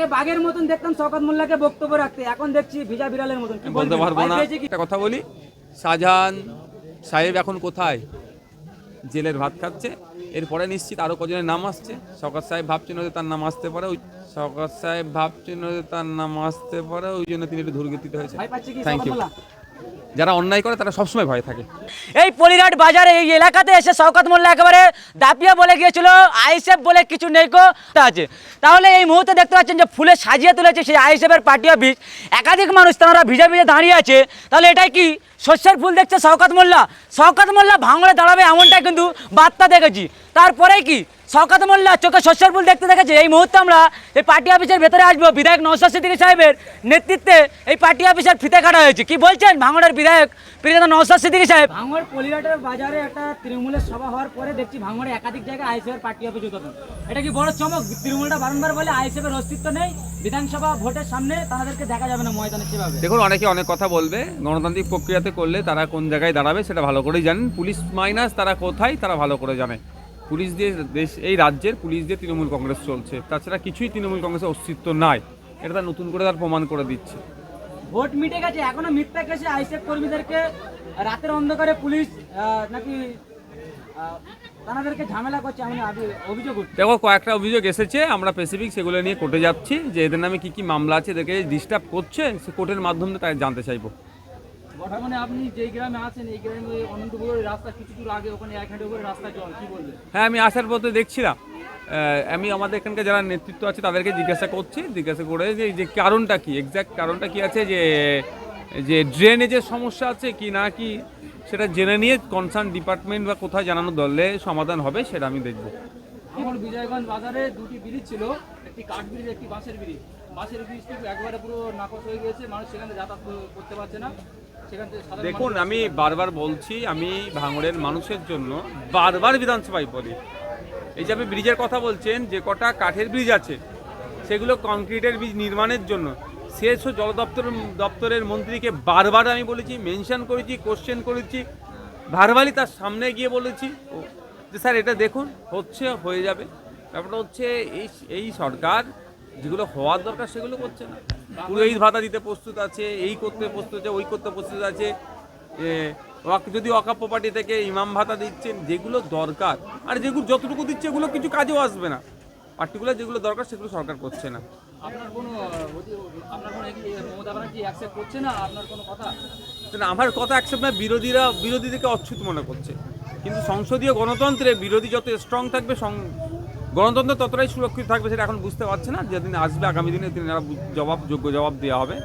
আগে বাঘের মতন দেখতাম শওকত মোল্লাকে বক্তব্য রাখতে এখন দেখছি ভিজা বিড়ালের মতন। বলতে পারব না। একটা কথা বলি শাহজাহান সাহেব এখন কোথায়? জেলের ভাত খাচ্ছে এরপরে নিশ্চিত আরও কজনের নাম আসছে। শওকত সাহেব ভাবছেন যে তার নাম আসতে পারে ওই শওকত সাহেব ভাবছেন যে তার নাম আসতে পারে ওই জন্য তিনি একটু দুর্গতিতে হয়েছে থ্যাংক ইউ যারা অন্যায় করে তারা সবসময় ভয় থাকে। এই পলিঘাট বাজারে এই এলাকাতে এসে শওকত মোল্লা একেবারে দাপিয়া বলে গিয়েছিল আইসেফ বলে কিছু নেই কো তা আছে। তাহলে এই মুহূর্তে দেখতে পাচ্ছেন যে ফুলে সাজিয়ে তুলেছে সেই আইসেফের পাটিয়া বীজ একাধিক মানুষ তারা ভিজে ভিজে দাঁড়িয়ে আছে। তাহলে এটাই কি শস্যের ফুল দেখছে শওকত মোল্লা? শওকত মোল্লা ভাঙড়ে দাঁড়াবে এমনটা কিন্তু বার্তা দেখেছি। তারপরে কি? শওকত মোল্লা চোখে শস্যের ফুল দেখতে দেখেছে। এই মুহূর্তে আমরা এই পার্টি অফিসের ভেতরে আসব বিধায়ক নৌসাদ সিদ্দিকী সাহেবের নেতৃত্বে এই পার্টি অফিসের ফিতে কাটা হয়েছে। কি বলছেন ভাঙড়ের বিধায়ক প্রিয়তা নৌসাদ সিদ্দিকী সাহেব? ভাঙড় পলিঘাটের বাজারে একটা তৃণমূলের সভা হওয়ার পরে দেখছি ভাঙড়ে একাধিক জায়গায় আইসিএফের পার্টি অফিস উদ্বোধন। এটা কি বড় চমক? তৃণমূলটা বারংবার বলে আইসিএফের অস্তিত্ব নেই বিধানসভা ভোটের সামনে তাদেরকে দেখা যাবে না ময়দানে সেভাবে। দেখুন অনেকে অনেক কথা বলবে গণতান্ত্রিক প্রক্রিয়াতে করলে তারা কোন জায়গায় দাঁড়াবে সেটা ভালো করেই জানেন। পুলিশ মাইনাস তারা কোথায় তারা ভালো করে জানে। পুলিশ দিয়ে দেশ এই রাজ্যের পুলিশ দিয়ে তৃণমূল কংগ্রেস চলছে। তাছাড়া কিছুই তৃণমূল কংগ্রেসের অস্তিত্ব নাই। এটা তার নতুন করে তার প্রমাণ করে দিচ্ছে। ভোট মিটে গেছে এখনও মিথ্যা কেসে আইসিএফ কর্মীদেরকে। রাতের অন্ধকারে পুলিশ নাকি দেখো কয়েকটা অভিযোগ এসেছে আমরা স্পেসিফিক সেগুলো নিয়ে কোর্টে যাচ্ছি। যে এদের নামে কি কি মামলা আছে এদেরকে ডিস্টার্ব করছে সে কোর্টের মাধ্যমে তাই জানতে চাইব। বর্তমানে আপনি যেই গ্রামে আছেন এই গ্রামে অনন্তপুরের রাস্তা কিছু দূর আগে ওখানে এক হাঁটু করে রাস্তা জল কি বলবেন? হ্যাঁ আমি আসার পথে দেখছিলাম। আমি আমাদের এখানকার যারা নেতৃত্ব আছে তাদেরকে জিজ্ঞাসা করছি জিজ্ঞাসা করে যে যে কারণটা কি এক্স্যাক্ট কারণটা কি আছে যে যে ড্রেনেজের সমস্যা আছে কি না কি সেটা জেনে নিয়ে কনসার্ন ডিপার্টমেন্ট বা কোথায় জানানো দলে সমাধান হবে সেটা আমি দেখব। বিজয়গঞ্জ বাজারে দুটি ব্রিজ ছিল। একটি কাঠ ব্রিজ একটি বাঁশের ব্রিজ। বাঁশের ব্রিজটি একবারে পুরো নাকচ হয়ে গিয়েছে মানুষ সেখানে যাতায়াত করতে পারছে না। দেখুন আমি বারবার বলছি আমি ভাঙড়ের মানুষের জন্য বারবার বিধানসভায় বলি। এই যে আপনি ব্রিজের কথা বলছেন যে কটা কাঠের ব্রিজ আছে সেগুলো কংক্রিটের ব্রিজ নির্মাণের জন্য শেষ জল দপ্তর দপ্তরের মন্ত্রীকে বারবার আমি বলেছি মেনশন করেছি কোশ্চেন করেছি ভারবালি তার সামনে গিয়ে বলেছি। যে স্যার এটা দেখুন হচ্ছে হয়ে যাবে। ব্যাপারটা হচ্ছে এই এই সরকার যেগুলো হওয়ার দরকার সেগুলো করছে না। পুরো এই ভাতা দিতে প্রস্তুত আছে এই করতে প্রস্তুত আছে ওই করতে প্রস্তুত আছে। যদি অকাপ্য পার্টি থেকে ইমাম ভাতা দিচ্ছেন যেগুলো দরকার আর যেগুলো যতটুকু দিচ্ছে এগুলো কিছু কাজেও আসবে না। পার্টিকুলার যেগুলো দরকার সেগুলো সরকার করছে না। আমার কথা অ্যাকসেপ্ট না বিরোধীরা বিরোধীদেরকে অচ্ছুত মনে করছে। কিন্তু সংসদীয় গণতন্ত্রে বিরোধী যত স্ট্রং থাকবে সং- গণতন্ত্র ততটাই সুরক্ষিত থাকবে সেটা এখন বুঝতে পারছে না, যেদিন আসবে আগামী দিনে তিনি জবাব যোগ্য জবাব দেওয়া হবে।